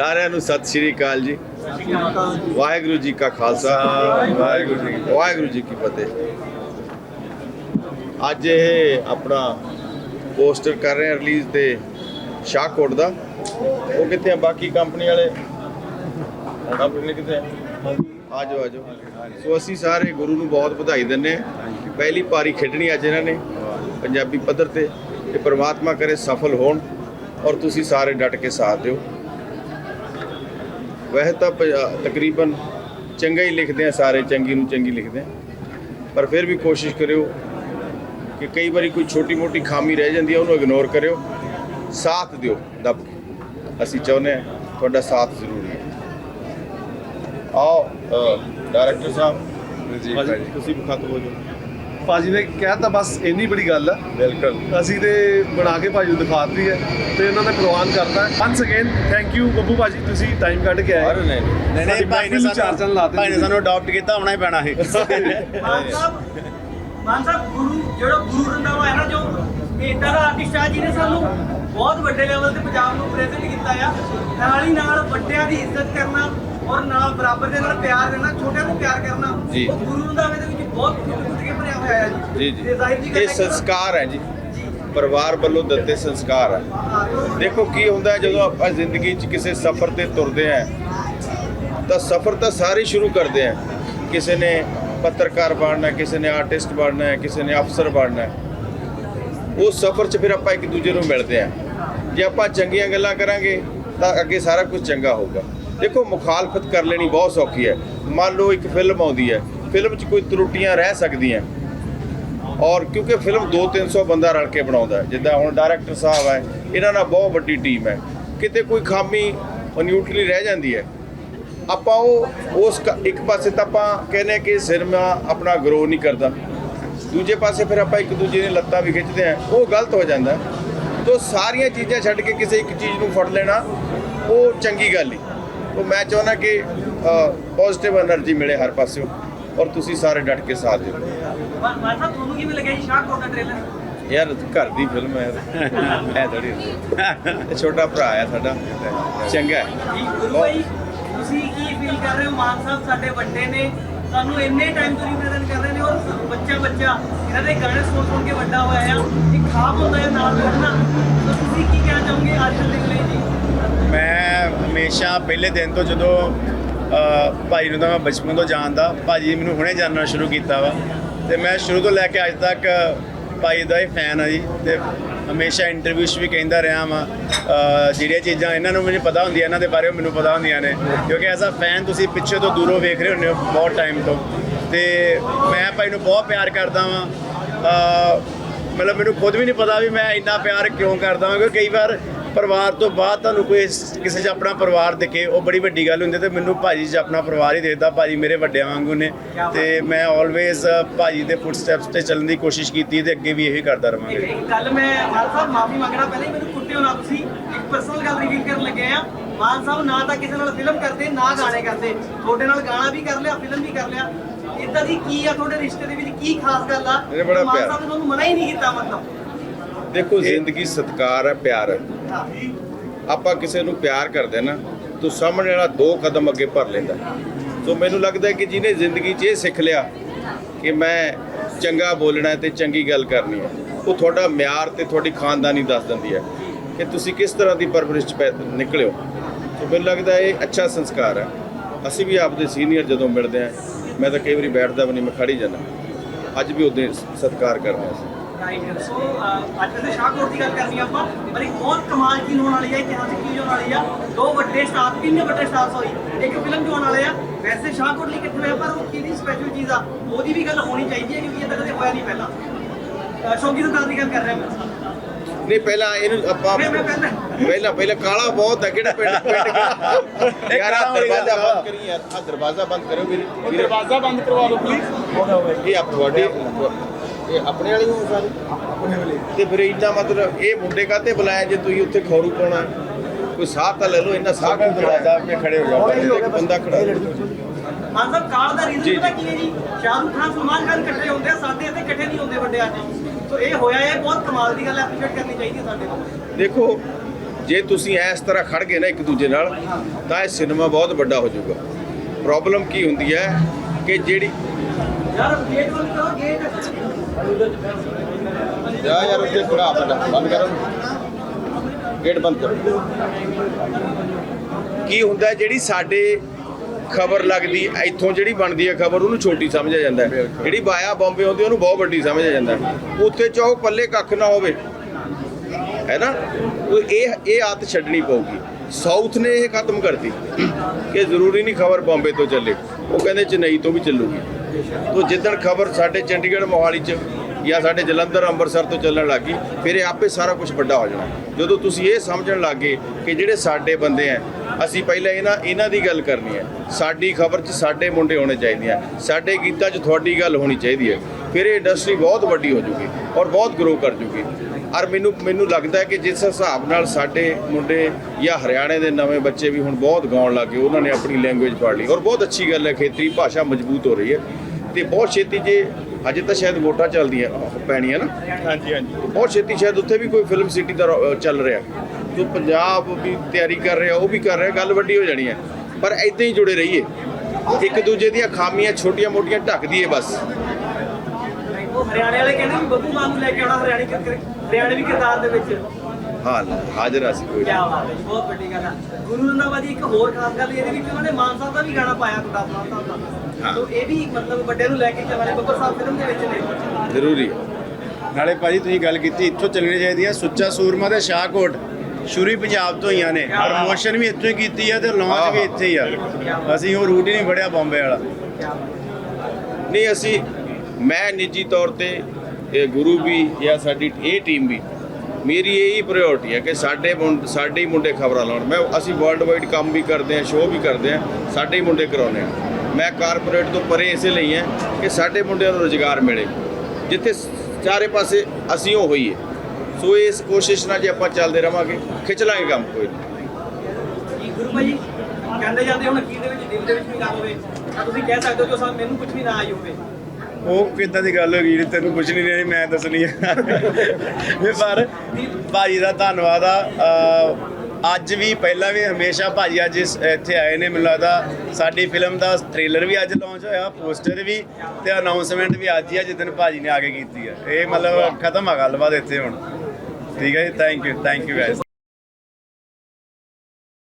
ਸਾਰਿਆਂ ਨੂੰ ਸਤਿ ਸ਼੍ਰੀ ਅਕਾਲ ਜੀ। ਵਾਹਿਗੁਰੂ ਜੀ ਕਾ ਖਾਲਸਾ, ਵਾਹਿਗੁਰੂ ਜੀ ਵਾਹਿਗੁਰੂ ਜੀ ਕੀ ਫਤਿਹ। ਅੱਜ ਇਹ ਆਪਣਾ ਪੋਸਟਰ ਕਰ ਰਹੇ ਆ ਰਿਲੀਜ਼ ਤੇ ਸ਼ਾਹਕੋਟ ਦਾ। ਉਹ ਕਿੱਥੇ ਆ? ਬਾਕੀ ਕੰਪਨੀ ਵਾਲੇ? ਕੰਪਨੀ ਕਿੱਥੇ ਆ? ਆਜੋ ਆਜੋ ਸੋ ਅਸੀਂ ਸਾਰੇ ਗੁਰੂ ਨੂੰ ਬਹੁਤ ਵਧਾਈ ਦਿੰਨੇ ਆ ਪਹਿਲੀ ਪਾਰੀ ਖੇਡਣੀ ਅੱਜ ਇਹਨਾਂ ਨੇ, ਪੰਜਾਬੀ ਪੱਧਰ ਤੇ ਤੇ ਪ੍ਰਮਾਤਮਾ ਕਰੇ ਸਫਲ ਹੋਣ ਔਰ ਤੁਸੀਂ ਸਾਰੇ ਡਟ ਕੇ ਸਾਥ ਦਿਓ। ਵੈਸੇ ਤਾਂ ਤਕਰੀਬਨ ਚੰਗਾ ਹੀ ਲਿਖਦੇ ਆ ਸਾਰੇ ਚੰਗੀ ਨੂੰ ਚੰਗੀ ਲਿਖਦੇ ਆ। ਪਰ ਫਿਰ ਵੀ ਕੋਸ਼ਿਸ਼ ਕਰਿਓ ਕਿ ਕਈ ਵਾਰੀ ਕੋਈ ਛੋਟੀ ਮੋਟੀ ਖਾਮੀ ਰਹਿ ਜਾਂਦੀ ਹੈ ਉਹਨੂੰ ਇਗਨੋਰ ਕਰਿਓ। ਸਾਥ ਦਿਓ ਦੱਬ ਕੇ। ਅਸੀਂ ਚਾਹੁੰਦੇ ਹਾਂ ਤੁਹਾਡਾ ਸਾਥ ਜ਼ਰੂਰੀ ਹੈ ਆਓ ਡਾਇਰੈਕਟਰ ਸਾਹਿਬ ਜੀ। ਤੁਸੀਂ ਵੀ ਖਤਮ ਹੋ ਜਾਓ। ਭਾਜੀ ਨੇ ਕਿਹਾ ਤਾਂ ਬਸ ਇੰਨੀ ਬੜੀ ਗੱਲ ਆ। ਬਿਲਕੁਲ। ਅਸੀਂ ਤੇ ਬਣਾ ਕੇ ਭਾਜੀ ਨੂੰ ਦਿਖਾਤੀ ਹੈ ਤੇ ਇਹਨਾਂ ਨੇ ਪ੍ਰਵਾਨ ਕਰਤਾ। ਹੈ once again thank you Babbu bhaji ਤੁਸੀਂ ਟਾਈਮ ਕੱਢ ਕੇ ਆਏ। ਨਹੀਂ ਨਹੀਂ। ਭਾਈ ਨੇ ਮਹਿਫਿਲ ਨੂੰ ਚਾਰ ਚੰਨ ਸਾਨੂੰ ਲਾਤੇ ਭਾਈ ਨੇ ਸਾਨੂੰ ਅਡਾਪਟ ਕੀਤਾ ਹੋਣਾ ਹੀ ਪੈਣਾ ਹੈ ਮਾਨ ਸਾਹਿਬ ਮਾਨ ਸਾਹਿਬ ਗੁਰੂ ਜਿਹੜਾ ਗੁਰੂ ਰੰਧਾਵਾ ਹੈ ਨਾ ਜੋ ਇਦਾਂ ਦਾ ਆਰਟਿਸਟ ਆ ਜਿਹਨੇ ਸਾਨੂੰ ਬਹੁਤ ਵੱਡੇ ਲੈਵਲ ਤੇ ਪੰਜਾਬ ਨੂੰ ਪ੍ਰੈਜ਼ੈਂਟ ਕੀਤਾ ਆ ਨਾਲ ਹੀ ਨਾਲ ਵੱਡਿਆਂ ਦੀ ਇੱਜ਼ਤ ਕਰਨਾ ਔਰ ਨਾਲ ਬਰਾਬਰ ਦੇ ਨਾਲ ਪਿਆਰ ਦੇਣਾ ਛੋਟਿਆਂ ਨੂੰ ਪਿਆਰ ਕਰਨਾ ਜੀ। ਉਹ ਗੁਰੂ ਰੰਧਾਵੇ ਦੇ ਵਿੱਚ ਬਹੁਤ ਕੁੱਟ ਕੁੱਟ ਕੇ ਭਰਿਆ ਹੋਇਆ ਹੈ ਜੀ। ਜੀ ਇਹ ਸੰਸਕਾਰ ਹੈ ਜੀ। ਪਰਿਵਾਰ ਵੱਲੋਂ ਦਿੱਤੇ ਸੰਸਕਾਰ ਹੈ। ਦੇਖੋ ਕੀ ਹੁੰਦਾ ਜਦੋਂ ਆਪਾਂ ਜ਼ਿੰਦਗੀ 'ਚ ਕਿਸੇ ਸਫ਼ਰ ਤੇ ਤੁਰਦੇ ਆਂ ਤਾਂ ਸਫ਼ਰ ਤਾਂ ਸਾਰੇ ਸ਼ੁਰੂ ਕਰਦੇ ਆਂ ਕਿਸੇ ਨੇ ਪੱਤਰਕਾਰ ਬਣਨਾ ਕਿਸੇ ਨੇ ਆਰਟਿਸਟ ਬਣਨਾ ਹੈ ਕਿਸੇ ਨੇ ਅਫਸਰ ਬਣਨਾ ਹੈ। ਉਸ ਸਫ਼ਰ 'ਚ ਫਿਰ ਆਪਾਂ ਇੱਕ ਦੂਜੇ ਨੂੰ ਮਿਲਦੇ ਆਂ ਜੇ ਆਪਾਂ ਚੰਗੀਆਂ ਗੱਲਾਂ ਕਰਾਂਗੇ ਤਾਂ ਅੱਗੇ ਸਾਰਾ ਕੁਝ ਚੰਗਾ ਹੋਊਗਾ। ਦੇਖੋ ਮੁਖਾਲਫਤ ਕਰ ਲੈਣੀ ਬਹੁਤ ਸੌਖੀ ਹੈ। ਮੰਨ ਲਓ ਇੱਕ ਫਿਲਮ ਆਉਂਦੀ ਹੈ। ਫਿਲਮ 'ਚ ਕੋਈ ਤਰੁੱਟੀਆਂ ਰਹਿ ਸਕਦੀਆਂ। ਔਰ ਕਿਉਂਕਿ ਫਿਲਮ 2-300 ਬੰਦਾ ਰਲ ਕੇ ਬਣਾਉਂਦਾ ਜਿੱਦਾਂ ਹੁਣ ਡਾਇਰੈਕਟਰ ਸਾਹਿਬ ਹੈ, ਇਹਨਾਂ ਨਾਲ ਬਹੁਤ ਵੱਡੀ ਟੀਮ ਹੈ। ਕਿਤੇ ਕੋਈ ਖਾਮੀ ਮਨਿਊਟਲੀ ਰਹਿ ਜਾਂਦੀ ਹੈ। ਆਪਾਂ ਉਹ, ਉਸ ਇੱਕ ਪਾਸੇ ਤਾਂ ਆਪਾਂ ਕਹਿੰਦੇ ਕਿ ਸਿਨੇਮਾ ਆਪਣਾ ਗਰੋ ਨਹੀਂ ਕਰਦਾ। ਦੂਜੇ ਪਾਸੇ ਫਿਰ ਆਪਾਂ ਇੱਕ ਦੂਜੇ ਦੀਆਂ ਲੱਤਾਂ ਵੀ ਖਿੱਚਦੇ ਆ ਉਹ ਗਲਤ ਹੋ ਜਾਂਦਾ। ਤੋ ਸਾਰੀਆਂ ਚੀਜ਼ਾਂ ਛੱਡ ਕੇ ਕਿਸੇ ਇੱਕ ਚੀਜ਼ ਨੂੰ ਫੜ ਲੈਣਾ, ਉਹ ਚੰਗੀ ਗੱਲ ਨਹੀਂ ਉਹ ਮੈਂ ਚਾਹੁੰਦਾ ਕਿ ਪੋਜ਼ਿਟਿਵ એનર્ਜੀ ਮਿਲੇ ਹਰ ਪਾਸਿਓਂ। ਔਰ ਤੁਸੀਂ ਸਾਰੇ ਡਟ ਕੇ ਸਾਥ ਦਿਓ। ਮਾਨ ਮਾਨ ਸਾਹਿਬ ਤੁਹਾਨੂੰ ਕਿਵੇਂ ਲੱਗਿਆ ਜੀ? ਸ਼ਾਹਕੋਟ ਦਾ ਟ੍ਰੇਲਰ ਯਾਰ ਘਰ ਦੀ ਫਿਲਮ ਹੈ ਐ ਥੋੜੀ ਇਹ ਛੋਟਾ ਭਰਾ ਹੈ ਸਾਡਾ। ਚੰਗਾ ਹੈ। ਭਾਈ ਤੁਸੀਂ ਕੀ ਫੀਲ ਕਰ ਰਹੇ ਹੋ? ਮਾਨ ਸਾਹਿਬ ਸਾਡੇ ਵੱਡੇ ਨੇ। ਸਾਨੂੰ ਇੰਨੇ ਟਾਈਮ ਤੋਂ ਰਿਪਰੈਜ਼ੈਂਟ ਕਰ ਰਹੇ ਨੇ ਔਰ ਬੱਚਾ ਬੱਚਾ ਇਹਨਾਂ ਦੇ ਗਾਣੇ ਸੁਣ ਸੁਣ ਕੇ ਵੱਡਾ ਹੋਇਆ ਆ। ਇੱਕ ਖਾਬ ਹੁੰਦਾ ਹੈ ਨਾਲ ਤਾਂ ਤੁਸੀਂ ਕੀ ਕਹਿਣਾ ਚਾਹੋਗੇ ਅੱਜ ਦੇ ਲਈ ਜੀ? ਮੈਂ ਹਮੇਸ਼ਾ ਪਹਿਲੇ ਦਿਨ ਤੋਂ ਜਦੋਂ ਭਾਈ ਨੂੰ ਤਾਂ ਮੈਂ ਬਚਪਨ ਤੋਂ ਜਾਣਦਾ, ਭਾਜੀ ਮੈਨੂੰ ਹੁਣੇ ਜਾਣਨਾ ਸ਼ੁਰੂ ਕੀਤਾ ਵਾ। ਤੇ ਮੈਂ ਸ਼ੁਰੂ ਤੋਂ ਲੈ ਕੇ ਅੱਜ ਤੱਕ ਭਾਈ ਦਾ ਹੀ ਫੈਨ ਆ ਜੀ। ਤੇ ਹਮੇਸ਼ਾ ਇੰਟਰਵਿਊ 'ਚ ਵੀ ਕਹਿੰਦਾ ਰਿਹਾ ਵਾਂ ਜਿਹੜੀਆਂ ਚੀਜ਼ਾਂ ਇਹਨਾਂ ਨੂੰ ਮੈਨੂੰ ਪਤਾ ਹੁੰਦੀਆਂ, ਇਹਨਾਂ ਦੇ ਬਾਰੇ ਮੈਨੂੰ ਪਤਾ ਹੁੰਦੀਆਂ ਨੇ। ਕਿਉਂਕਿ ਐਜ਼ ਅ ਫੈਨ ਤੁਸੀਂ ਪਿੱਛੇ ਤੋਂ ਦੂਰੋਂ ਵੇਖ ਰਹੇ ਹੁੰਦੇ ਹੋ ਬਹੁਤ ਟਾਈਮ ਤੋਂ। ਤੇ ਮੈਂ ਭਾਈ ਨੂੰ ਬਹੁਤ ਪਿਆਰ ਕਰਦਾ ਵਾਂ। ਮਤਲਬ ਮੈਨੂੰ ਖੁਦ ਵੀ ਨਹੀਂ ਪਤਾ ਵੀ ਮੈਂ ਇੰਨਾ ਪਿਆਰ ਕਿਉਂ ਕਰਦਾ ਹਾਂ ਕਿਉਂਕਿ ਕਈ ਵਾਰ ਪਰਿਵਾਰ ਤੋਂ ਬਾਅਦ ਤੁਹਾਨੂੰ ਕੋਈ ਕਿਸੇ 'ਚ ਆਪਣਾ ਪਰਿਵਾਰ ਦਿਖੇ, ਉਹ ਬੜੀ ਵੱਡੀ ਗੱਲ ਹੁੰਦੀ ਤੇ ਮੈਨੂੰ ਭਾਜੀ 'ਚ ਆਪਣਾ ਪਰਿਵਾਰ ਹੀ ਦੇਖਦਾ, ਭਾਜੀ ਮੇਰੇ ਵੱਡਿਆਂ ਵਾਂਗੂ ਨੇ ਤੇ ਮੈਂ ਆਲਵੇਜ਼ ਭਾਜੀ ਦੇ ਫੁੱਟਸਟੈਪਸ ਤੇ ਚੱਲਣ ਦੀ ਕੋਸ਼ਿਸ਼ ਕੀਤੀ ਤੇ ਅੱਗੇ ਵੀ ਇਹੀ ਕਰਦਾ ਰਵਾਂਗਾ। ਗੱਲ ਮੈਂ ਮਾਨ ਸਾਹਿਬ ਮਾਫੀ ਮੰਗਣਾ ਪਹਿਲਾਂ ਹੀ ਮੈਨੂੰ ਕੁੱਟਿਓ ਨਾ ਤੁਸੀਂ। ਇੱਕ ਪਰਸਨਲ ਗੱਲ ਰਿਵੀਲ ਕਰਨ ਲੱਗੇ ਆ। ਮਾਨ ਸਾਹਿਬ ਨਾ ਤਾਂ ਕਿਸੇ ਨਾਲ ਫਿਲਮ ਕਰਦੇ, ਨਾ ਗਾਣੇ ਕਰਦੇ। ਤੁਹਾਡੇ ਨਾਲ ਗਾਣਾ ਵੀ ਕਰ ਲਿਆ ਫਿਲਮ ਵੀ ਕਰ ਲਿਆ। ਇਦਾਂ ਦੀ ਕੀ ਆ ਤੁਹਾਡੇ ਰਿਸ਼ਤੇ ਦੇ ਵਿੱਚ? ਕੀ ਖਾਸ ਗੱਲ ਆ? ਇਹ ਬੜਾ ਮਾਨ ਪਿਆਰ। ਸਾਹਿਬ ਨੇ ਤੁਹਾਨੂੰ ਮਨਾ ਹੀ ਨਹੀਂ ਕੀਤਾ ਮਤਲਬ। ਦੇਖੋ ਜ਼ਿੰਦਗੀ ਸਤਕਾਰ ਹੈ ਪਿਆਰ ਹੈ। ਆਪਾਂ ਕਿਸੇ ਨੂੰ ਪਿਆਰ ਕਰਦੇ ਨਾ ਤਾਂ ਸਾਹਮਣੇ ਵਾਲਾ ਦੋ ਕਦਮ ਅੱਗੇ ਭਰ ਲੈਂਦਾ ਸੋ ਮੈਨੂੰ ਲੱਗਦਾ ਕਿ ਜਿਹਨੇ ਜ਼ਿੰਦਗੀ 'ਚ ਇਹ ਸਿੱਖ ਲਿਆ ਕਿ ਮੈਂ ਚੰਗਾ ਬੋਲਣਾ ਤੇ ਚੰਗੀ ਗੱਲ ਕਰਨੀ ਹੈ ਉਹ ਤੁਹਾਡਾ ਮਿਆਰ ਤੇ ਤੁਹਾਡੀ ਖਾਨਦਾਨੀ ਦੱਸ ਦਿੰਦੀ ਹੈ ਕਿ ਤੁਸੀਂ ਕਿਸ ਤਰ੍ਹਾਂ ਦੀ ਪਰਵਰਿਸ਼ 'ਚ ਨਿਕਲਿਓ ਸੋ ਮੈਨੂੰ ਲੱਗਦਾ ਇਹ ਅੱਛਾ ਸੰਸਕਾਰ ਹੈ। ਅਸੀਂ ਵੀ ਆਪਦੇ ਸੀਨੀਅਰ ਜਦੋਂ ਮਿਲਦੇ ਹਾਂ ਮੈਂ ਤਾਂ ਕਈ ਵਾਰੀ ਬੈਠਦਾ ਵੀ ਨਹੀਂ, ਮੈਂ ਖੜੀ ਜਾਂਦਾ। ਅੱਜ ਵੀ ਉਹਦੇ ਸਤਿਕਾਰ ਕਰਨਾ ਸੀ। ਅੱਜ ਦੇ ਸ਼ਾਹਕੋਟ ਦੀ ਗੱਲ ਕਰਨੀ ਆਪਾਂ, ਪਰ ਬਹੁਤ ਕਮਾਲ ਚੀਜ਼ ਹੋਣ ਵਾਲੀ ਹੈ ਇਤਿਹਾਸਿਕ ਚੀਜ਼ ਹੋਣ ਵਾਲੀ ਆ। ਦੋ ਵੱਡੇ ਸਟਾਰ ਤਿੰਨ ਵੱਡੇ ਸਟਾਰ ਸੌਰੀ ਇੱਕ ਫਿਲਮ ਵੀ ਹੋਣ ਵਾਲੇ ਆ। ਵੈਸੇ ਸ਼ਾਹਕੋਟ ਲਈ ਕਿੱਥੇ ਹੋਇਆ, ਪਰ ਉਹ ਕਿਹਦੀ ਸਪੈਸ਼ਲ ਚੀਜ਼ ਆ, ਉਹਦੀ ਵੀ ਗੱਲ ਹੋਣੀ ਚਾਹੀਦੀ ਹੈ ਕਿਉਂਕਿ ਇਹ ਤਾਂ ਕਦੇ ਹੋਇਆ ਨਹੀਂ ਪਹਿਲਾਂ। ਸ਼ੌਕੀ ਸਰਦਾਰ ਦੀ ਗੱਲ ਕਰ ਰਿਹਾ ਮੈਂ। ਨਹੀਂ ਪਹਿਲਾਂ ਇਹਨੂੰ ਆਪਾਂ ਪਹਿਲਾਂ- ਪਹਿਲਾਂ ਕਾਲਾ ਬਹੁਤ ਹੈ ਕਿਹੜਾ ਪਿੰਡ ਪਿੰਡ? ਯਾਰ ਆਹ ਦਰਵਾਜ਼ਾ ਬੰਦ ਕਰੀ ਯਾਰ ਆ ਦਰਵਾਜ਼ਾ ਬੰਦ ਕਰੋ ਵੀਰੇ ਦਰਵਾਜ਼ਾ ਬੰਦ ਕਰਵਾ ਲਓ ਪਲੀਜ਼ ਇਹ ਆਪ ਤੁਹਾਡੇ ਇਹ ਆਪਣੇ ਵਾਲੀ ਹੋ ਸਾਰੇ? ਆਪਣੇ ਵਾਲੇ। ਤੇ ਫਿਰ ਇੰਨਾ ਮਤਲਬ ਇਹ ਮੁੰਡੇ ਕਾਤੇ ਬੁਲਾਇਆ ਜੇ ਤੁਸੀਂ ਉੱਥੇ ਖੌਰੂ ਪਾਉਣਾ? ਕੋਈ ਸਾਹ ਤਾਂ ਲੈ ਲਓ ਇੰਨਾ ਸਾਹ ਕਿਉਂ ਦਰਵਾਜ਼ਾ ਆਪਣੇ ਖੜੇ ਹੋ ਜਾਓ। ਇੱਕ ਬੰਦਾ ਖੜਾ ਮਾਨ ਸਾਹਿਬ ਕਾਲ ਦਾ ਜੀ, ਰੀਜ਼ਨ ਜੀ। ਪਤਾ ਕੀ ਹੈ ਜੀ? ਸ਼ਾਹਰੁਖ ਖਾਨ ਸਲਮਾਨ ਖਾਨ ਇਕੱਠੇ ਹੁੰਦੇ ਆ ਸਾਡੇ ਇੱਥੇ ਇਕੱਠੇ ਨਹੀਂ ਹੁੰਦੇ ਵੱਡੇ ਅੱਜ। ਸੋ ਇਹ ਹੋਇਆ ਇਹ ਬਹੁਤ ਕਮਾਲ ਦੀ ਗੱਲ ਹੈ ਐਪਰੀਸ਼ੀਏਟ ਕਰਨੀ ਚਾਹੀਦੀ ਹੈ ਸਾਡੇ ਨੂੰ ਦੇਖੋ ਜੇ ਤੁਸੀਂ ਇਸ ਤਰ੍ਹਾਂ ਖੜ ਗਏ ਨਾ ਇੱਕ ਦੂਜੇ ਨਾਲ ਤਾਂ ਇਹ ਸਿਨੇਮਾ ਬਹੁਤ ਵੱਡਾ ਹੋ ਜਾਊਗਾ। ਪ੍ਰੋਬਲਮ ਕੀ ਹੁੰਦੀ ਹੈ ਕਿ ਜਿਹੜੀ ਯਾਰ ਗੇਟ ਬੰਦ ਕਰੋ ਗੇਟ ਜਾ ਯਾਰ ਉੱਥੇ ਖੜਾ ਬੰਦਾ। ਬੰਦ ਕਰੋ। ਗੇਟ ਬੰਦ ਕਰੋ। ਕੀ ਹੁੰਦਾ ਜਿਹੜੀ ਸਾਡੇ ਖਬਰ ਲੱਗਦੀ, ਇੱਥੋਂ ਜਿਹੜੀ ਬਣਦੀ ਹੈ ਖਬਰ, ਉਹਨੂੰ ਛੋਟੀ ਸਮਝਿਆ ਜਾਂਦਾ ਹੈ। ਜਿਹੜੀ ਬਾਇਆ ਬੰਬੇ ਹੁੰਦੀ ਉਹਨੂੰ ਬਹੁਤ ਵੱਡੀ ਸਮਝਿਆ ਜਾਂਦਾ ਉੱਥੇ ਚਾਹੋ ਪੱਲੇ ਕੱਖ ਨਾ ਹੋਵੇ, ਹੈ ਨਾ? ਉਹ ਇਹ ਇਹ ਆਦਤ ਛੱਡਣੀ ਪਊਗੀ। ਸਾਊਥ ਨੇ ਇਹ ਖਤਮ ਕਰਤੀ ਕਿ ਜ਼ਰੂਰੀ ਨਹੀਂ ਖਬਰ ਬੰਬੇ ਤੋਂ ਚੱਲੇ। ਉਹ ਕਹਿੰਦੇ ਚੇਨਈ ਤੋਂ ਵੀ ਚੱਲੂਗੀ। ਤੋਂ ਜਿੱਦਣ ਖਬਰ ਸਾਡੇ ਚੰਡੀਗੜ੍ਹ ਮੋਹਾਲੀ ਚ ਜਾਂ ਸਾਡੇ ਜਲੰਧਰ, ਅੰਮ੍ਰਿਤਸਰ ਤੋਂ ਚੱਲਣ ਲੱਗੀ ਫਿਰ ਇਹ ਆਪੇ ਸਾਰਾ ਕੁਝ ਵੱਡਾ ਹੋ ਜਾਣਾ। ਜਦੋਂ ਤੁਸੀਂ ਇਹ ਸਮਝਣ ਲੱਗੇ ਕਿ ਜਿਹੜੇ ਸਾਡੇ ਬੰਦੇ ਆ, ਅਸੀਂ ਪਹਿਲਾਂ ਇਹਨਾਂ ਇਹਨਾਂ ਦੀ ਗੱਲ ਕਰਨੀ ਹੈ ਸਾਡੀ ਖਬਰ 'ਚ ਸਾਡੇ ਮੁੰਡੇ ਹੋਣੇ ਚਾਹੀਦੇ ਆ। ਸਾਡੇ ਗੀਤਾਂ 'ਚ ਤੁਹਾਡੀ ਗੱਲ ਹੋਣੀ ਚਾਹੀਦੀ ਹੈ ਫਿਰ ਇਹ ਇੰਡਸਟਰੀ ਬਹੁਤ ਵੱਡੀ ਹੋ ਜੂਗੀ ਔਰ ਬਹੁਤ ਗਰੋ ਕਰ ਜੂਗੀ। ਔਰ ਮੈਨੂੰ ਮੈਨੂੰ ਲੱਗਦਾ ਕਿ ਜਿਸ ਹਿਸਾਬ ਨਾਲ ਸਾਡੇ ਮੁੰਡੇ ਜਾਂ ਹਰਿਆਣੇ ਦੇ ਨਵੇਂ ਬੱਚੇ ਵੀ ਹੁਣ ਬਹੁਤ ਗਾਉਣ ਲੱਗੇ ਉਹਨਾਂ ਨੇ ਆਪਣੀ ਲੈਂਗੁਏਜ ਫੜ ਲਈ। ਔਰ ਬਹੁਤ ਅੱਛੀ ਗੱਲ ਹੈ, ਖੇਤਰੀ ਭਾਸ਼ਾ ਮਜ਼ਬੂਤ ਹੋ ਰਹੀ ਹੈ। ਤੇ ਬਹੁਤ ਛੇਤੀ ਜੇ ਅਜੇ ਤਾਂ ਸ਼ਾਇਦ ਵੋਟਾਂ ਚੱਲਦੀਆਂ ਅਹ ਪੈਣੀਆਂ ਨਾ। ਹਾਂਜੀ ਹਾਂਜੀ। ਬਹੁਤ ਛੇਤੀ ਸ਼ਾਇਦ ਉੱਥੇ ਵੀ ਕੋਈ ਫਿਲਮ ਸਿਟੀ ਦਾ ਰੌ- ਅਹ ਚੱਲ ਰਿਹਾ। ਜੋ ਪੰਜਾਬ ਵੀ ਤਿਆਰੀ ਕਰ ਰਿਹਾ ਉਹ ਵੀ ਕਰ ਰਿਹਾ ਗੱਲ ਵੱਡੀ ਹੋ ਜਾਣੀ ਹੈ। ਪਰ ਇਦਾਂ ਹੀ ਜੁੜੇ ਰਹੀਏ। ਇੱਕ ਦੂਜੇ ਦੀਆਂ ਖਾਮੀਆਂ ਛੋਟੀਆਂ ਮੋਟੀਆਂ ਢੱਕ ਦਈਏ ਬਸ। ਉਹ ਹਰਿਆਣੇ ਵਾਲੇ ਕਹਿੰਦੇ ਵੀ ਬੱਬੂ ਮਾਨ ਨੂੰ ਲੈ ਕੇ ਆਉਣਾ ਹਰਿਆਣੀ ਕਿ- ਹਰਿਆਣਵੀ ਕਿਰਦਾਰ ਦੇ ਵਿੱਚ। ਹਾਂ ਹਾਜ਼ਰ ਆ ਸੀ ਕੋਈ ਕੀ ਬਾਤ ਹੈ ਬਹੁਤ ਵੱਡੀ ਗੱਲ ਹੈ ਗੁਰੂ ਰੰਦਾਵਾ ਦੀ ਇੱਕ ਹੋਰ ਖਾਸ ਗੱਲ ਇਹਦੇ ਵਿੱਚ ਉਹਨਾਂ ਨੇ ਮਾਨ ਸਾਹਿਬ ਦਾ ਵੀ ਗਾਣਾ ਪਾਇਆ ਗੁਰਦਾਸ ਮਾਨ ਸਾਹਿਬ ਦਾ। ਹਾਂ। ਸੋ ਇਹ ਵੀ ਮਤਲਬ ਵੱਡੇ ਨੂੰ ਲੈ ਕੇ ਚੱਲਣੇ ਬੱਬਰ ਸਾਹਿਬ ਫਿਲਮ ਦੇ ਵਿੱਚ ਨੇ। ਜ਼ਰੂਰੀ ਹੈ। ਨਾਲੇ ਭਾਜੀ ਤੁਸੀਂ ਗੱਲ ਕੀਤੀ ਇੱਥੋਂ ਚੱਲਣੀ ਚਾਹੀਦੀ ਹੈ ਸੁੱਚਾ ਸੂਰਮਾ ਤੇ ਸ਼ਾਹਕੋਟ ਸ਼ੁਰੂ ਹੀ ਪੰਜਾਬ ਤੋਂ ਹੀ ਆ ਨੇ ਪ੍ਰਮੋਸ਼ਨ ਵੀ ਇੱਥੋਂ ਹੀ ਕੀਤੀ ਹੈ ਤੇ ਲਾਂਚ ਵੀ ਇੱਥੇ ਹੀ ਆ। ਅਸੀਂ ਉਹ ਰੂਟ ਹੀ ਨਹੀਂ ਫੜਿਆ ਬੰਬੇ ਵਾਲਾ। ਨਹੀਂ ਅਸੀਂ ਮੈਂ ਨਿੱਜੀ ਤੌਰ ਤੇ ਇਹ ਗੁਰੂ ਵੀ ਜਾਂ ਸਾਡੀ ਇਹ ਟੀਮ ਵੀ ਮੇਰੀ ਇਹੀ ਹੀ ਪ੍ਰਾਇੋਰਟੀ ਹੈ ਕਿ ਸਾਡੇ ਸਾਡੇ ਹੀ ਮੁੰਡੇ ਖਬਰਾਂ ਲਾਉਣ। ਮੈਂ, ਅਸੀਂ ਵਰਲਡ ਵਾਈਡ ਕੰਮ ਵੀ ਕਰਦੇ ਹਾਂ ਸ਼ੋਅ ਵੀ ਕਰਦੇ ਹਾਂ, ਸਾਡੇ ਹੀ ਮੁੰਡੇ ਕਰਾਉਂਦੇ ਹਾਂ। ਮੈਂ ਕਾਰਪੋਰੇਟ ਤੋਂ ਪਰੇ ਇਸੇ ਲਈ ਹੈ ਕਿ ਸਾਡੇ ਮੁੰਡਿਆਂ ਨੂੰ ਰੋਜ਼ਗਾਰ ਮਿਲੇ। ਜਿੱਥੇ ਚਾਰੇ ਪਾਸੇ ਅਸੀਂ ਉਹ ਹੋਈਏ। ਸੋ ਇਸ ਕੋਸ਼ਿਸ਼ ਨਾਲ ਜੇ ਆਪਾਂ ਚੱਲਦੇ ਰਵਾਂਗੇ ਖਿੱਚ ਲਾਂਗੇ ਕੰਮ ਕੋਈ ਕੀ ਗੁਰੂ ਭਾਈ ਕਹਿੰਦੇ ਜਾਂਦੇ ਹੁਣ ਅਖੀਰ ਦੇ ਵਿੱਚ, ਦਿਲ ਦੇ ਵਿੱਚ ਵੀ ਗੱਲ ਹੋਵੇ। ਤਾਂ ਤੁਸੀਂ ਕਹਿ ਸਕਦੇ ਹੋ ਕਿ ਸਾਨੂੰ ਮੈਨੂੰ ਕੁਝ ਵੀ ਨਾ ਆਈ ਹੋਵੇ। ਉਹ ਕਿੱਦਾਂ ਦੀ ਗੱਲ ਹੋ ਗਈ ਜਿਹੜੀ ਤੈਨੂੰ ਪੁੱਛ ਨਹੀਂ ਰਹੀ ਮੈਂ ਦੱਸਣੀ ਆ। ਵੀ ਪਰ ਭਾਜੀ ਦਾ ਧੰਨਵਾਦ ਆ। ਅੱਜ ਵੀ ਪਹਿਲਾਂ ਵੀ ਹਮੇਸ਼ਾ ਭਾਜੀ ਅੱਜ ਇੱਥੇ ਆਏ ਨੇ, ਮੈਨੂੰ ਲੱਗਦਾ ਸਾਡੀ ਫਿਲਮ ਦਾ ਟ੍ਰੇਲਰ ਵੀ ਅੱਜ ਲਾਂਚ ਹੋਇਆ ਪੋਸਟਰ ਵੀ ਤੇ ਅਨਾਉਂਸਮੈਂਟ ਵੀ ਅੱਜ ਹੀ ਆ, ਜਿੱਦਣ ਭਾਜੀ ਨੇ ਆ ਕੇ ਕੀਤੀ ਆ। ਇਹ ਮਤਲਬ ਖਤਮ ਆ ਗੱਲਬਾਤ ਇੱਥੇ ਹੁਣ। ਠੀਕ ਹੈ ਜੀ? Thank you thank you guys